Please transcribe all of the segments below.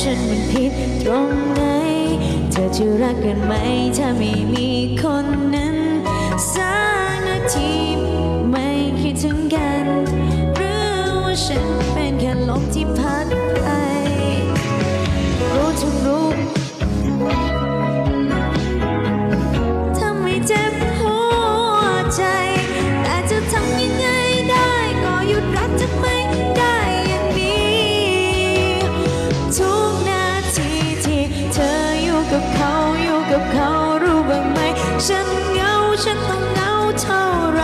ฉันมันผิดตรงไหน เธอจะรักกันไหม ถ้าไม่มีคนนั้น สักนาทีไม่คิดถึงกัน หรือว่าฉันเป็นแค่ลมที่พัด ฉันเหงาฉันต้องเหงาเท่าไร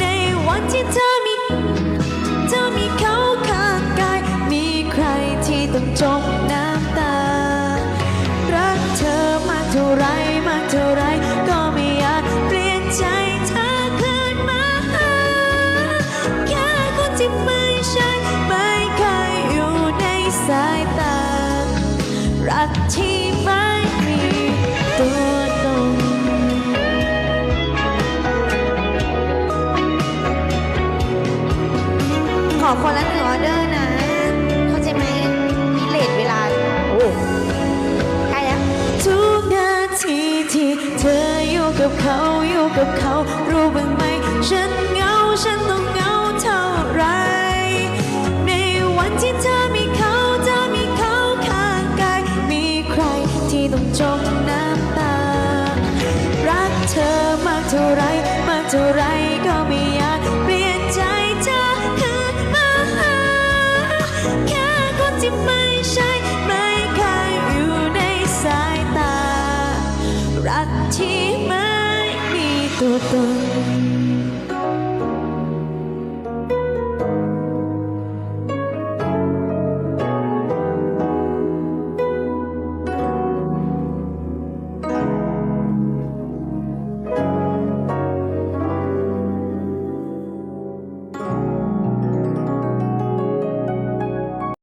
ในวันที่เธอมีเธอมีเขาข้างกาย มีใครที่ต้องจมน้ำตา รักเธอมากเท่าไรมากเท่าไร ก็ไม่อาจเปลี่ยนใจเธอคืนมาหาแค่คนที่ไม่ใช่ไม่เคยอยู่ในสายตา รักที่ไม่ คนละหนึ่งออเดอร์นะ เข้าใจไหมมีเลทเวลาโอ้ใกล้แล้ว ทุกนาทีที่เธออยู่กับเขาอยู่กับเขา รู้บ้างไหม ฉันเหงา ฉันต้องเหงาเท่าไหรในวันที่เธอมีเขาเธอมีเขาข้างกาย มีใครที่ต้องจมน้ำตา รักเธอมากเท่าไร มากเท่าไรก็ไม่อยาก ที่ไม่ใช่ไม่เคยอยู่ในสายตา รักที่ไม่มีตัวตน